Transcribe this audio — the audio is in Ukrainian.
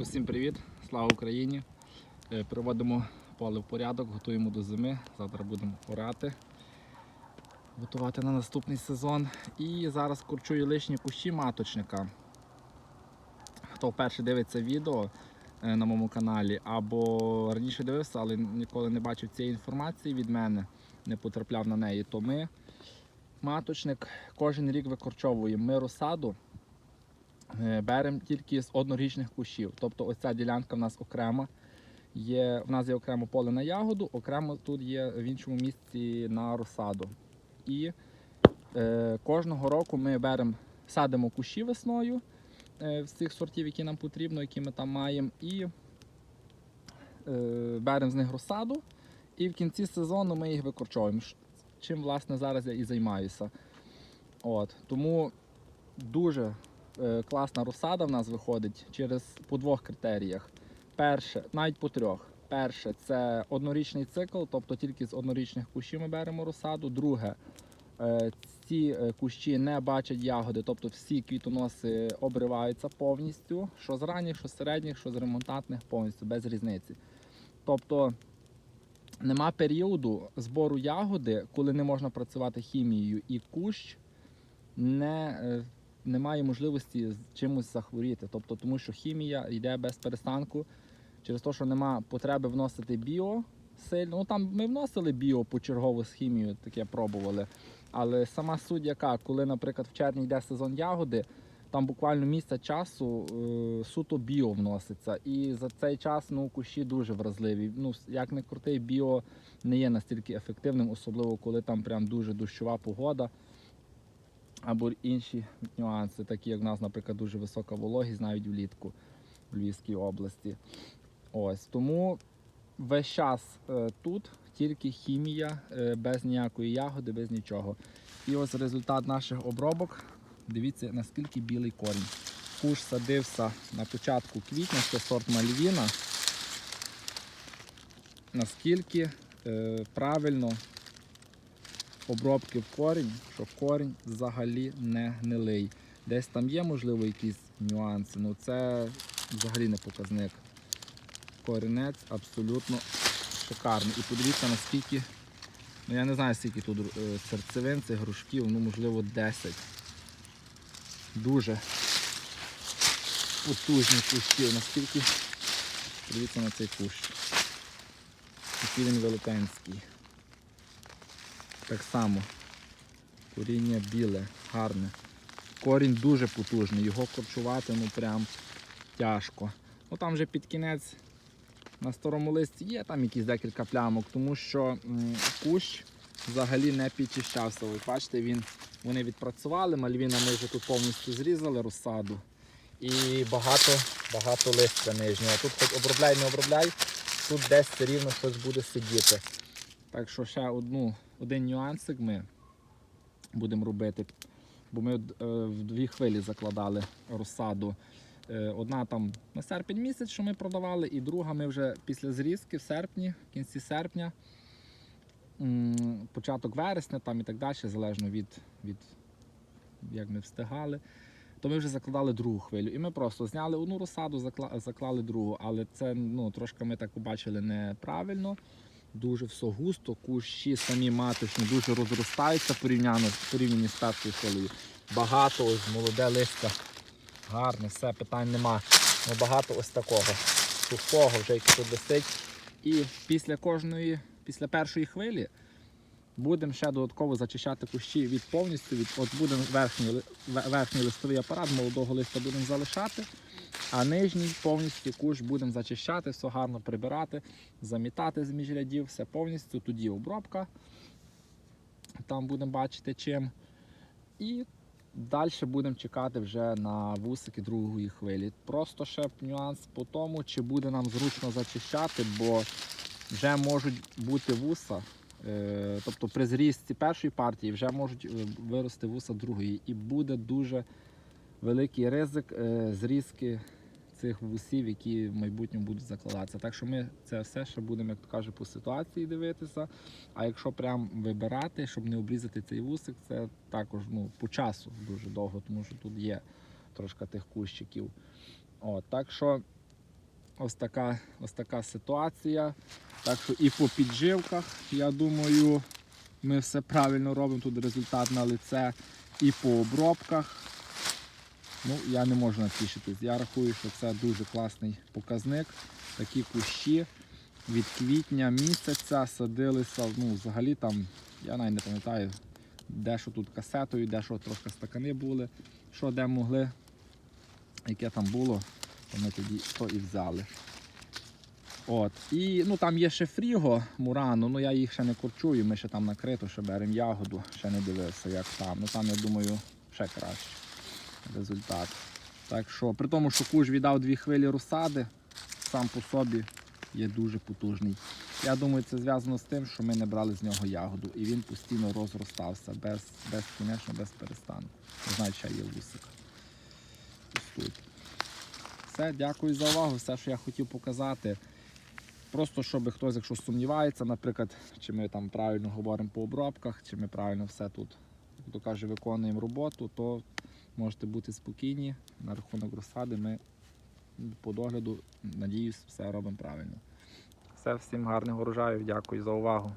Усім привіт! Слава Україні! Е, Приводимо поле в порядок, готуємо до зими. Завтра будемо орати, готувати на наступний сезон. І зараз курчую лишні кущі маточника. Хто вперше дивиться відео е, на моєму каналі, або раніше дивився, але ніколи не бачив цієї інформації від мене, не потрапляв на неї, то ми маточник кожен рік викорчовуємо. Ми розсаду беремо тільки з однорічних кущів. Тобто ось ця ділянка в нас окрема. Є, в нас є окремо поле на ягоду, окремо тут є в іншому місці на розсаду. І е, кожного року ми беремо, садимо кущі весною е, з цих сортів, які нам потрібно, які ми там маємо, і е, беремо з них розсаду. І в кінці сезону ми їх викорчовуємо. Чим власне зараз я і займаюся. От, тому дуже е, класна розсада в нас виходить через по двох критеріях. Перше, навіть по трьох. Перше це однорічний цикл, тобто тільки з однорічних кущів ми беремо розсаду. Друге, е, ці е, кущі не бачать ягоди, тобто всі квітоноси обриваються повністю, що з ранніх, що з середніх, що з ремонтантних, повністю без різниці. Тобто нема періоду збору ягоди, коли не можна працювати хімією, і кущ не, е, не має можливості з чимось захворіти. Тобто, тому що хімія йде без перестанку через те, що нема потреби вносити біо сильно. Ну там ми вносили біо почергово з хімією, таке пробували. Але сама суть яка, коли, наприклад, в червні йде сезон ягоди, там буквально місяць часу е, суто біо вноситься. І за цей час ну, кущі дуже вразливі. Ну, як не крутий, біо не є настільки ефективним, особливо коли там прям дуже дощова погода. Або інші нюанси, такі як в нас, наприклад, дуже висока вологість навіть влітку в Львівській області. Ось тому весь час е, тут тільки хімія, е, без ніякої ягоди, без нічого. І ось результат наших обробок. Дивіться, наскільки білий корінь. Куш садився на початку квітня, це сорт Мальвіна. Наскільки е, правильно обробки в корінь, що корінь взагалі не гнилий. Десь там є, можливо, якісь нюанси, але це взагалі не показник. Корінець абсолютно шикарний. І подивіться, наскільки, ну я не знаю, скільки тут е, серцевин цих грушків, ну можливо 10. Дуже потужні кущі. Наскільки подивіться на цей кущ. Який він велетенський. Так само. Коріння біле, гарне. Корінь дуже потужний, його корчувати ну прям тяжко. Ну там вже під кінець на старому листі є там якісь декілька плямок, тому що м, кущ взагалі не підчищався. Ви бачите, він, вони відпрацювали, мальвіна ми вже тут повністю зрізали розсаду. І багато, багато листя нижнього. Тут хоч обробляй, не обробляй, тут десь все рівно щось буде сидіти. Так що ще одну, один нюансик ми будемо робити. Бо ми е, в дві хвилі закладали розсаду. Е, Одна там на серпень місяць, що ми продавали, і друга ми вже після зрізки в серпні, в кінці серпня, початок вересня там і так далі, залежно від, від як ми встигали. То ми вже закладали другу хвилю. І ми просто зняли одну розсаду, закла- заклали другу. Але це ну, трошки ми так побачили неправильно. Дуже все густо, кущі самі маточні дуже розростаються порівняно порівняно з першою хвилею. Багато ось молоде листя. Гарне, все, питань нема. Ну, багато ось такого сухого, вже який тут висить. І після кожної, після першої хвилі будемо ще додатково зачищати кущі від повністю. Від, от будемо верхній, верхній листовий апарат молодого листа будемо залишати, а нижній повністю кущ будемо зачищати, все гарно прибирати, замітати з міжрядів, все повністю. Тоді обробка. Там будемо бачити чим. І Далі будемо чекати вже на вусики другої хвилі. Просто ще нюанс по тому, чи буде нам зручно зачищати, бо вже можуть бути вуса. е, Тобто при зрізці першої партії вже можуть е, вирости вуса другої. І буде дуже великий ризик е, зрізки цих вусів, які в майбутньому будуть закладатися. Так що ми це все ще будемо, як то каже, по ситуації дивитися. А якщо прям вибирати, щоб не обрізати цей вусик, це також ну, по часу дуже довго, тому що тут є трошки тих кущиків. От, так що ось така, ось така ситуація. Так що і по підживках, я думаю, ми все правильно робимо. Тут результат на лице. І по обробках. Ну, я не можу натішитись. Я рахую, що це дуже класний показник. Такі кущі від квітня місяця садилися. Ну, взагалі там, я навіть не пам'ятаю, де що тут касетою, де що трошки стакани були, що де могли, яке там було, то ми тоді то і взяли. От. І ну, там є ще фріго, мурану, ну я їх ще не корчую, ми ще там накрито, ще беремо ягоду, ще не дивився, як там. Ну там, я думаю, ще краще результат. Так що, при тому, що куш віддав дві хвилі розсади, сам по собі є дуже потужний. Я думаю, це зв'язано з тим, що ми не брали з нього ягоду, і він постійно розростався, без, без, конечно, без перестанку. Не знаю, чи є вусик. Все, дякую за увагу. Все, що я хотів показати. Просто щоб хтось, якщо сумнівається, наприклад, чи ми там правильно говоримо по обробках, чи ми правильно все тут, як то каже, виконуємо роботу, то можете бути спокійні. На рахунок розсади ми по догляду, надіюсь, все робимо правильно. Все, всім гарних урожаїв, дякую за увагу.